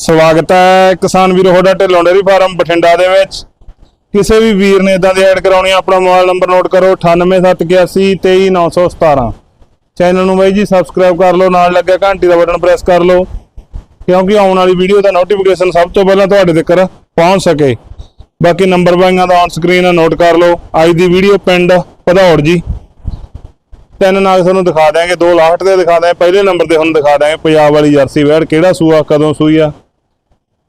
ਸਵਾਗਤ ਹੈ ਕਿਸਾਨ ਵੀਰੋ ਤੁਹਾਡਾ ਢਿੱਲੋਂ ਡੇਅਰੀ ਫਾਰਮ ਬਠਿੰਡਾ ਦੇ ਵਿੱਚ। ਕਿਸੇ ਵੀ ਵੀਰ ਨੇ ਇਦਾਂ ਦੀ ਐਡ ਕਰਾਉਣੀ ਆ, ਆਪਣਾ ਮੋਬਾਈਲ ਨੰਬਰ ਨੋਟ ਕਰੋ 9871823917 ਚੈਨਲ ਨੂੰ ਬਾਈ ਜੀ ਸਬਸਕ੍ਰਾਈਬ ਕਰ ਲਓ ਨਾਲ ਲੱਗਿਆ ਘੰਟੀ ਦਾ ਬਟਨ ਪ੍ਰੈਸ ਕਰ ਲਓ ਕਿਉਂਕਿ ਆਉਣ ਵਾਲੀ ਵੀਡੀਓ ਦਾ ਨੋਟੀਫਿਕੇਸ਼ਨ ਸਭ ਤੋਂ ਪਹਿਲਾਂ ਤੁਹਾਡੇ ਤੱਕ ਪਹੁੰਚ ਸਕੇ। ਬਾਕੀ ਨੰਬਰ ਬਾਈਆਂ ਦਾ ਔਨ ਸਕਰੀਨ ਨੋਟ ਕਰ ਲਓ। ਅੱਜ ਦੀ ਵੀਡੀਓ ਪਿੰਡ ਭਦੌੜ ਜੀ। ਤਿੰਨ ਨਾਗ ਤੁਹਾਨੂੰ ਦਿਖਾ ਦਿਆਂਗੇ ਦੋ ਲਾਹਟ ਤੇ ਦਿਖਾ ਦਿਆਂਗੇ ਪਹਿਲੇ ਨੰਬਰ ਤੇ ਹੁਣ ਦਿਖਾ ਦਿਆਂਗੇ ਪੰਜਾਬ ਵਾਲੀ ਜਰਸੀ ਵੈੜ ਕਿਹੜਾ ਸੂਆ ਕਦੋਂ ਸੂਈ ਆ।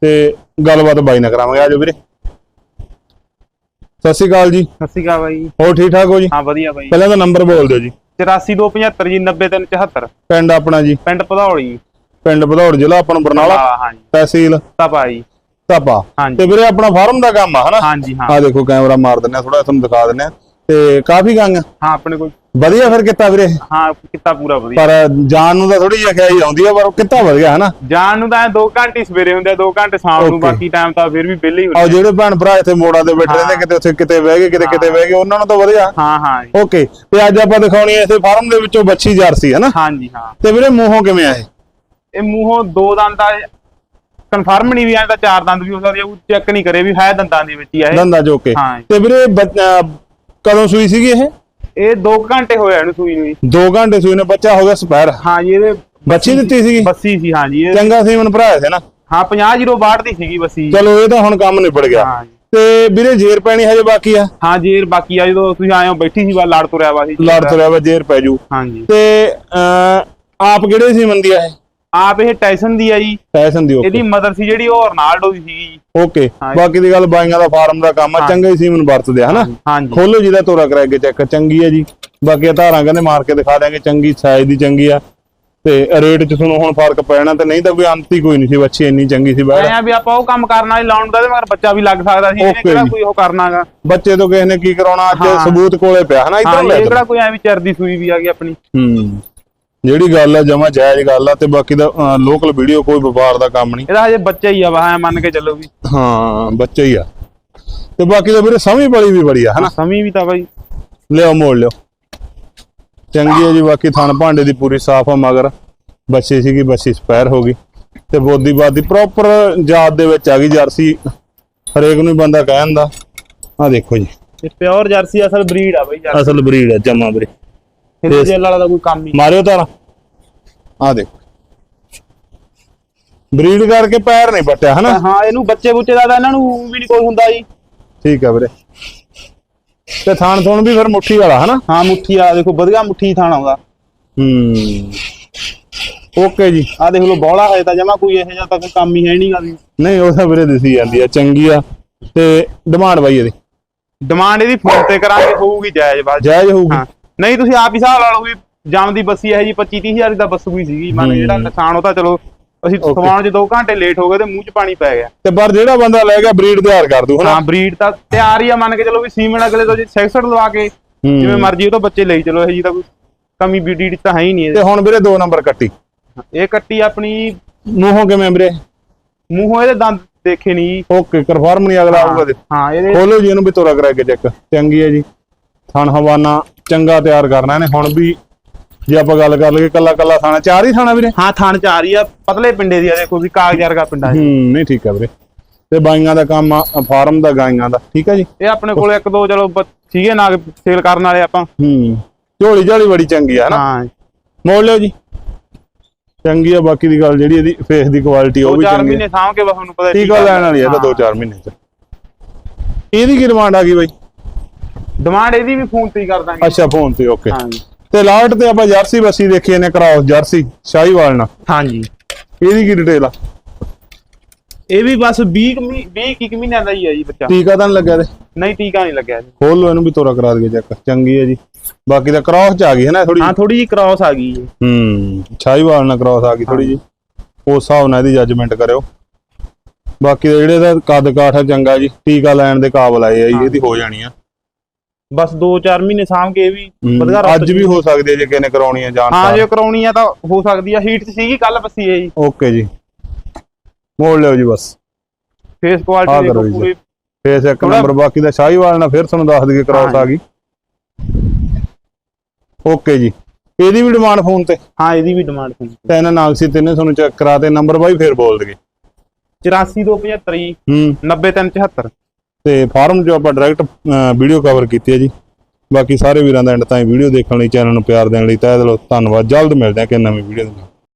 ਤੇ ਗੱਲਬਾਤ ਬਾਈ ਨਾਲ ਕਰਾਵਾਂਗੇ। ਆਜੋ ਵੀਰੇ। ਸਤਿ ਸ਼੍ਰੀ ਅਕਾਲ ਜੀ। ਸਤਿ ਸ਼੍ਰੀ ਅਕਾਲ ਬਾਈ। ਹੋਰ ਠੀਕ ਠਾਕ ਹੋ ਜੀ? ਹਾਂ ਵਧੀਆ ਬਾਈ। ਪਹਿਲਾਂ ਤਾਂ ਨੰਬਰ ਬੋਲ ਦਿਓ ਜੀ। 84275 ਜੀ 90374 ਪਿੰਡ ਆਪਣਾ ਜੀ। ਪਿੰਡ ਭਦੌੜੀ ਪਿੰਡ ਭਦੌੜ ਜ਼ਿਲ੍ਹਾ ਆਪਣਾ ਬਰਨਾਲਾ। ਹਾਂ ਹਾਂ ਜੀ। ਤਹਿਸੀਲ ਤਪਾ ਜੀ। ਹਾਂਜੀ। ਤੇ ਵੀਰੇ ਆਪਣਾ ਫਾਰਮ ਦਾ ਕੰਮ ਆ ਹਨਾ? ਹਾਂ ਜੀ ਹਾਂ। ਆ ਦੇਖੋ ਕੈਮਰਾ ਮਾਰ ਦਿੰਨੇ ਆ ਥੋੜਾ ਤੁਹਾਨੂੰ ਦਿਖਾ ਦਿੰਨੇ ਆ। ਤੇ ਕਾਫੀ ਗੰਗ ਆ। ਹਾਂ ਆਪਣੇ ਕੋਲ। ਵਧੀਆ ਫਿਰ ਕਿੱਤਾ ਵੀਰੇ? ਹਾਂ ਕਿੱਤਾ ਪੂਰਾ ਵਧੀਆ। ਪਰ ਜਾਣ ਨੂੰ ਤਾਂ ਥੋੜੀ ਜਿਹੀ ਖਿਆਈ ਆਉਂਦੀ ਆ ਪਰ ਉਹ ਕਿੱਤਾ ਵਧੀਆ ਹਨਾ? ਜਾਣ ਨੂੰ ਤਾਂ 2 ਘੰਟੇ ਸਵੇਰੇ ਹੁੰਦੇ ਆ 2 ਘੰਟੇ ਸ਼ਾਮ ਨੂੰ. ਬਾਕੀ ਟਾਈਮ ਤਾਂ ਫਿਰ ਵੀ ਵਿਹਲੇ ਹੀ ਆ। ਹੁੰਦੇ ਜਿਹੜੇ ਭੈਣ ਭਰਾ ਇੱਥੇ ਮੋੜਾਂ ਤੇ ਬੈਠੇ ਰਹਿੰਦੇ ਕਿਤੇ ਉੱਥੇ ਕਿਤੇ ਬਹਿ ਗਏ ਕਿਤੇ ਕਿਤੇ ਬਹਿ ਗਏ ਉਹਨਾਂ ਨੂੰ ਤਾਂ ਵਧੀਆ। ਆ। ਹਾਂ ਹਾਂ ਓਕੇ ਤੇ ਅੱਜ ਆਪਾਂ ਦਿਖਾਉਣੀ ਹੈ ਇਸੇ ਫਾਰਮ ਦੇ ਵਿੱਚੋਂ ਬੱਚੀ ਜਰਸੀ ਹਨਾ? ਹਾਂ ਜੀ ਹਾਂ। ਤੇ ਵੀਰੇ ਮੂੰਹੋਂ ਕਿਵੇਂ ਆ ਇਹ ਇਹ ਮੂੰਹੋਂ ਦੋ ਦੰਦ ਦਾ ਕਨਫਰਮ ਨਹੀਂ ਵੀ ਆਇਆ ਤਾਂ ਚਾਰ ਦੰਦ ਵੀ ਹੋ ਸਕਦੇ ਆ, ਉਹ ਚੈੱਕ ਨਹੀਂ ਕਰੇ ਵੀ ਹੈ ਦੰਦਾਂ ਦੇ ਵਿੱਚ ਹੀ ਆ ਇਹ। ਦੰਦਾ ਜੋ ਕੇ ਹਾਂ। ਤੇ ਵੀਰੇ ਕਦੋਂ ਸੂਈ ਸੀਗੀ ਇਹ? ਇਹ 2 ਘੰਟੇ ਹੋਏ ਇਹਨੂੰ ਸੂਈ ਨੂੰ ਜੀ। 2 ਘੰਟੇ ਸੂਈ ਨੇ ਬੱਚਾ ਹੋ ਗਿਆ ਸਪੈਰ। ਹਾਂ ਜੀ ਇਹਦੇ ਬੱਚੀ ਦਿੱਤੀ ਸੀਗੀ? ਬੱਸੀ ਸੀ ਹਾਂ ਜੀ ਚੰਗਾ ਸੀ ਮਨ ਭਰਾ ਸੀ ਨਾ? ਹਾਂ 50 ਜ਼ੀਰੋ 62 ਦੀ ਸੀਗੀ ਬੱਸੀ ਚਲੋ ਇਹ ਤਾਂ ਹੁਣ ਕੰਮ ਨਿਬੜ ਗਿਆ। ਹਾਂ ਜੀ। ਤੇ ਵੀਰੇ ਜੇਰ ਪੈਣੀ ਹਜੇ ਬਾਕੀ ਆ? ਹਾਂ ਜੇਰ ਬਾਕੀ ਆ ਜਦੋਂ ਤੁਸੀਂ ਆਏ ਹੋ ਬੈਠੀ ਸੀ ਵਾ ਲੜ ਤੁਰਿਆ ਵਾ ਸੀ। ਲੜ ਤੁਰਿਆ ਵਾ ਜੇਰ ਪੈ ਜੂ। ਹਾਂ ਜੀ। ਤੇ ਆਪ ਕਿਹੜੇ ਸੀ ਮੰਦੀ ਆ ਇਹ? ਆਪ ਇਹ ਟਾਈਸਨ ਦੀ ਆ ਜੀ। ਫੈਸ਼ਨ ਦੀ ਓਕੇ ਇਹਦੀ ਮਦਰ ਸੀ ਜਿਹੜੀ ਉਹ ਰੋਨਾਲਡੋ ਦੀ ਸੀਗੀ ਜੀ। ਓਕੇ। ਬਾਕੀ ਦੀ ਗੱਲ ਬਾਈਆਂ ਦਾ ਫਾਰਮ ਦਾ ਕੰਮ ਆ। ਚੰਗਾ ਹੀ ਸੀ ਮਨ ਵਰਤਦੇ ਆ ਹਨਾ? ਖੋਲੋ ਜਿਹਦਾ ਤੋਰਾ ਕਰਾ ਕੇ ਚੈੱਕ ਚੰਗੀ ਹੈ ਜੀ। ਬਾਕੀ ਆ ਧਾਰਾਂ ਕਹਿੰਦੇ ਮਾਰ ਕੇ ਦਿਖਾ ਦਿਆਂਗੇ ਚੰਗੀ ਸਾਈਜ਼ ਦੀ ਚੰਗੀ ਆ। ਤੇ ਰੇਟ 'ਚ ਤੁਹਾਨੂੰ ਹੁਣ ਫ਼ਰਕ ਪੈਣਾ ਤੇ ਨਹੀਂ ਤਾਂ ਕੋਈ ਅੰਤ ਹੀ ਕੋਈ ਨਹੀਂ ਸੀ ਬੱਚੀ ਇੰਨੀ ਚੰਗੀ ਸੀ ਬਾਹਰ ਐਂ ਵੀ ਆਪਾਂ ਉਹ ਕੰਮ ਕਰਨਾ ਹੀ ਲਾਉਣ ਦਾ ਤੇ ਮਗਰ ਬੱਚਾ ਵੀ ਲੱਗ ਸਕਦਾ ਸੀ ਇਹਨੇ ਕਿਹੜਾ। ਕੋਈ ਉਹ ਕਰਨਾਗਾ ਬੱਚੇ ਤੋਂ ਕਿਸੇ ਨੇ ਕੀ ਕਰਾਉਣਾ ਅੱਜ। ਸਬੂਤ ਕੋਲੇ ਪਿਆ ਹਨਾ ਇਧਰ ਲੈ। ਕਿਹੜਾ ਕੋਈ ਐ ਵੀ ਚਰਦੀ ਸੂਈ ਵੀ ਆ ਗਈ ਆਪਣੀ। ਹੂੰ। ਜਿਹੜੀ ਗੱਲ ਆ ਜਮਾ ਜਾਇਜ਼ ਗੱਲ ਆ ਤੇ ਬਾਕੀ ਦਾ ਲੋਕਲ ਵੀਡੀਓ ਕੋਈ ਵਪਾਰ ਦਾ ਕੰਮ ਨਹੀਂ। ਇਹਦਾ ਹਜੇ ਬੱਚਾ ਹੀ ਆ ਵਾ ਐਂ ਮੰਨ ਕੇ ਚੱਲੋ ਵੀ। ਹਾਂ ਬੱਚਾ ਹੀ ਆ। ਤੇ ਬਾਕੀ ਦਾ ਵੀਰੇ ਸਮਝ ਬੜੀ ਵੀ ਬੜੀ ਆ ਹਨਾ? ਸਮੀ ਵੀ ਤਾਂ ਬਾਈ। ਲਿਓ ਮੋੜ ਲਿਓ ਚੰਗੀ ਹੈ ਜੀ ਬਾਕੀ ਥਣ ਭਾਂਡੇ ਦੀ ਪੂਰੀ ਸਾਫ਼ ਆ ਮਗਰ ਬੱਚੇ ਸੀਗੀ ਬੱਚੀ ਸਪੈਰ ਹੋ ਗਈ। ਤੇ ਬੋਦੀ ਬਾਦੀ ਪ੍ਰੋਪਰ ਜਾਤ ਦੇ ਵਿੱਚ ਆ ਗਈ ਜਰਸੀ। ਹਰੇਕ ਨੂੰ ਬੰਦਾ ਕਹਿ ਦਿੰਦਾ। ਆ ਦੇਖੋ ਜੀ। ਇਹ ਪਿਓਰ ਜਰਸੀ ਅਸਲ ਬਰੀਡ ਆ ਬਾਈ ਅਸਲ ਬਰੀਡ ਹੈ ਜਮਾ ਵੀਰੇ। ਹਿੰਦ ਜੇਲ ਵਾਲਾ ਦਾ ਕੋਈ ਕੰਮ ਹੀ ਮਾਰਿਓ ਤਾਰਾ। ਆ ਦੇਖੋ। ਬਰੀਡ ਕਰਕੇ ਪੈਰ ਨਹੀਂ ਪੱਟਿਆ ਹਨਾ? ਹਾਂ ਇਹਨੂੰ ਬੱਚੇ ਬੁੱਚੇ ਦਾ ਤਾਂ ਇਹਨਾਂ ਨੂੰ ਵੀ ਨਹੀਂ ਕੋਈ ਹੁੰਦਾ ਜੀ। ਠੀਕ ਆ ਵੀਰੇ। ਤੇ ਥਾਣ ਥੁਣ ਵੀ ਫਿਰ ਮੁੱਠੀ ਵਾਲਾ ਹਨਾ? ਹਾਂ ਮੁੱਠੀ ਆ ਦੇਖੋ ਵਧੀਆ ਮੁੱਠੀ ਥਾਣ ਆਉਂਦਾ। ਹੂੰ। ਓਕੇ ਜੀ। ਆ ਦੇਖ ਲਓ ਬੋਲਾ ਹੈ ਤਾਂ ਜਮਾ ਕੋਈ ਇਹੋ ਜਿਹਾ ਤਾਂ ਕੋਈ ਕੰਮ ਹੀ ਹੈ ਨਹੀਂਗਾ ਵੀ ਨਹੀਂ ਉਹ ਤਾਂ ਵੀਰੇ ਦਿਸੀ ਜਾਂਦੀ ਆ ਚੰਗੀ ਆ। ਤੇ ਡਿਮਾਂਡ ਬਾਈ ਇਹਦੀ। ਡਿਮਾਂਡ ਇਹਦੀ ਫੋਨ ਤੇ ਕਰਾਂਗੇ ਹੋਊਗੀ ਜਾਇਜ਼ ਬਾਤ ਜਾਇਜ਼ ਹੋਊਗੀ। ਹਾਂ। ਨਹੀਂ ਤੁਸੀਂ ਆਪ ਹੀ ਹਿਸਾਬ ਲਾ ਲਓ ਵੀ ਜਾਮ ਦੀ ਬੱਸੀ ਇਹ ਜੀ 25 30000 ਦੀ ਤਾਂ ਬੱਸ ਕੋਈ ਸੀਗੀ। ਮੰਨ ਹੂੰ। ਜਿਹੜਾ ਨੁਕਸਾਨ ਉਹ ਤਾਂ ਚਲੋ ਅਸੀਂ. ਸਵਾਉਣ 'ਚ 2 ਘੰਟੇ ਲੇਟ ਹੋ ਗਏ ਤੇ ਮੂੰਹ 'ਚ ਪਾਣੀ ਪੈ ਗਿਆ। ਤੇ ਪਰ ਜਿਹੜਾ ਬੰਦਾ ਲੈ ਗਿਆ ਬਰੀਡ ਤਿਆਰ ਕਰ ਦੂ ਹਨਾ? ਹਾਂ ਬਰੀਡ ਤਾਂ ਤਿਆਰ ਹੀ ਆ ਮੰਨ ਕੇ ਚਲੋ ਵੀ ਸੀਮਨ ਅਗਲੇ ਤੋਂ ਜੇ 66 ਲਵਾ ਕੇ ਹੂੰ। ਜਿਵੇਂ ਮਰਜ਼ੀ ਉਹ ਤੋਂ ਬੱਚੇ ਲਈ ਚਲੋ ਇਹ ਜੀ ਤਾਂ ਕੋਈ ਕਮੀ ਬਰੀਡ ਤਾਂ ਹੈ ਹੀ ਨਹੀਂ ਤੇ ਹੁਣ ਵੀਰੇ ਦੋ ਨੰਬਰ ਕੱਟੀ। ਇਹ ਕੱਟੀ ਆਪਣੀ ਮੂੰਹੋਂ ਕਿਵੇਂ ਵੀਰੇ? ਮੂੰਹੋਂ ਇਹਦੇ ਦੰਦ ਦੇਖੇ ਨਹੀਂ ਓਕੇ ਕਨਫਰਮ ਨਹੀਂ ਅਗਲਾ ਆਊਗਾ ਹਾਂ ਇਹਦੇ ਖੋਲੋ ਜੀ ਇਹਨੂੰ ਵੀ ਤੋਰਾ ਕਰਾ ਕੇ ਚੈੱਕ ਚੰਗੀ ਹੈ ਜੀ। ਥਣ ਹਵਾਨਾ ਚੰਗਾ ਤਿਆਰ ਕਰਨਾ ਇਹਨੇ। ਹੁਣ ਵੀ ਜੇ ਆਪਾਂ ਗੱਲ ਕਰ ਲਈਏ ਕੱਲਾ ਕੱਲਾ ਥਾਣਾ ਚਾਰ ਹੀ ਥਾਣਾ ਵੀਰੇ? ਹਾਂ ਥਣ ਚ ਆ ਰਹੀ ਆ ਪਤਲੇ ਪਿੰਡੇ ਦੀ ਆ ਦੇਖੋ ਵੀ ਕਾਗਜ਼ ਵਰਗਾ ਪਿੰਡਾ ਹੂੰ ਨਹੀਂ ਠੀਕ ਹੈ ਵੀਰੇ। ਤੇ ਬਾਈਆਂ ਦਾ ਕੰਮ ਆ ਫਾਰਮ ਦਾ ਗਾਈਆਂ ਦਾ ਠੀਕ ਹੈ ਜੀ? ਇਹ ਆਪਣੇ ਕੋਲ ਇੱਕ ਦੋ ਚਲੋ ਬ- ਸੀਗੇ ਨਾਗ ਸੇਲ ਕਰਨ ਵਾਲੇ ਆਪਾਂ। ਹੂੰ ਝੋਲੀ ਝਾਲੀ ਬੜੀ ਚੰਗੀ ਆ ਹਨਾ? ਹਾਂ। ਮੋੜ ਲਿਓ ਜੀ। ਚੰਗੀ ਆ ਬਾਕੀ ਦੀ ਗੱਲ ਜਿਹੜੀ ਇਹਦੀ ਫੇਸ ਦੀ ਕੁਆਲਿਟੀ ਉਹ ਦੋ ਵੀ ਚਾਰ ਚੰਗੀ ਮਹੀਨੇ ਸਾਂਭ ਕੇ ਬਸ ਤੁਹਾਨੂੰ ਪਤਾ ਟੀਕਾ ਲੈਣ ਵਾਲੀ ਹੈ ਤਾਂ 2-4 ਮਹੀਨੇ ਚ। ਇਹਦੀ ਕੀ ਡਿਮਾਂਡ ਆ ਗਈ ਬਾਈ? ਡਿਮਾਂਡ ਇਹਦੀ ਵੀ ਫੋਨ ਤੇ ਹੀ ਕਰ ਦਾਂਗੇ। ਅੱਛਾ ਫੋਨ ਤੇ ਓਕੇ ਹਾਂਜੀ। ਤੇ ਲਾਟ ਤੇ ਆਪਾਂ ਜਰਸੀ ਬੱਸੀ ਦੇਖੀ ਨੇ ਕਰਾਓ ਜਰਸੀ ਸ਼ਾਹੀਵਾਲ ਨਾਲ। ਹਾਂਜੀ। ਇਹਦੀ ਕੀ ਡਿਟੇਲ ਆ? ਇਹ ਵੀ ਬਸ 20 ਕੁ ਮਹੀ- 20 ਕੀ ਮਹੀਨਿਆਂ ਦਾ ਹੀ ਹੈ ਜੀ ਬੱਚਾ। ਟੀਕਾ ਤਾਂ ਲੱਗਿਆ ਤੇ ਨਹੀਂ ਟੀਕਾ ਨਹੀਂ ਲੱਗਿਆ ਜੀ। ਖੋਲ ਲਓ ਇਹਨੂੰ ਵੀ ਤੋਰਾ ਕਰਾ ਦਈਏ ਚੈੱਕ ਚੰਗੀ ਹੈ ਜੀ। ਬਾਕੀ ਤਾਂ ਕ੍ਰਾਸ ਚ ਆ ਗਈ ਹੈ ਨਾ ਥੋੜੀ ਹਾਂ ਥੋੜੀ ਜੀ ਕ੍ਰਾਸ ਆ ਗਈ ਜੀ। ਹੂੰ ਸ਼ਾਹੀਵਾਲ ਨਾਲ ਕ੍ਰਾਸ ਆ ਗਈ ਥੋੜੀ ਜੀ ਉਸ ਹਿਸਾਬ ਨਾਲ ਇਹਦੀ ਜੱਜਮੈਂਟ ਕਰਿਓ। ਬਾਕੀ ਦੇ ਜਿਹੜੇ ਦਾ ਕੱਦ ਕਾਠ ਚੰਗਾ ਜੀ ਟੀਕਾ ਲੈਣ ਦੇ ਕਾਬਲ ਆਏ ਆ ਜੀ ਇਹਦੀ ਹੋ ਜਾਣੀ ਆ। ਬਸ 2-4 ਮਹੀਨੇ ਸਾਂਭ ਕੇ ਇਹ ਵੀ ਵਧੀਆ ਰੁੱਤ ਅੱਜ ਵੀ ਹੋ ਸਕਦੀ ਹੈ ਜੇ ਕਿਸੇ ਨੇ ਕਰਾਉਣੀ ਹੈ ਜਾਣ ਹਾਂ ਜੇ ਕਰਾਉਣੀ ਆ ਤਾਂ ਹੋ ਸਕਦੀ ਆ ਹੀਟ 'ਚ ਸੀਗੀ ਕੱਲ ਬੱਸੀ ਹੈ ਜੀ। ਓਕੇ ਜੀ। ਮੋੜ ਲਿਓ ਜੀ ਬਸ। ਫੇਸ ਆਹ ਕੁਆਲਿਟੀ ਕਰੋ ਦੇਖੋ ਜੀ। ਪੂਰੀ। ਫੇਸ ਇੱਕ ਥੋੜ੍ਹਾ- ਨੰਬਰ ਬਾਕੀ ਦਾ ਸ਼ਾਹੀਵਾਲ ਨਾਲ ਫਿਰ ਤੁਹਾਨੂੰ ਦੱਸ ਦਈਏ ਕ੍ਰਾਸ ਆ ਗਈ। ਓਕੇ ਜੀ। ਇਹਦੀ ਵੀ ਡਿਮਾਂਡ ਫੋਨ ਤੇ? ਹਾਂ ਇਹਦੀ ਵੀ ਡਿਮਾਂਡ ਸੀ ਤਿੰਨ ਨਾਲ ਸੀ ਤਿੰਨੇ ਤੁਹਾਨੂੰ ਚੈੱਕ ਕਰਾ ਤੇ ਨੰਬਰ ਬਾਈ ਫੇਰ ਬੋਲ ਦਈਏ। 84275 ਜੀ। ਹੂੰ। 90374 ਤੇ ਫਾਰਮ ਜੋ ਆਪਾਂ ਡਾਇਰੈਕਟ ਵੀਡੀਓ ਕਵਰ ਕੀਤੀ ਹੈ ਜੀ। ਬਾਕੀ ਸਾਰੇ ਵੀਰਾਂ ਦਾ ਐਂਡ ਤਾਈਂ ਵੀਡੀਓ ਦੇਖਣ ਲਈ ਚੈਨਲ ਨੂੰ ਪਿਆਰ ਦੇਣ ਲਈ ਤਹਿ ਦਿਲੋਂ ਧੰਨਵਾਦ। ਜਲਦ ਮਿਲਦੇ ਹਾਂ ਕਿ ਨਵੀਂ ਵੀਡੀਓ ਦੇ ਨਾਲ।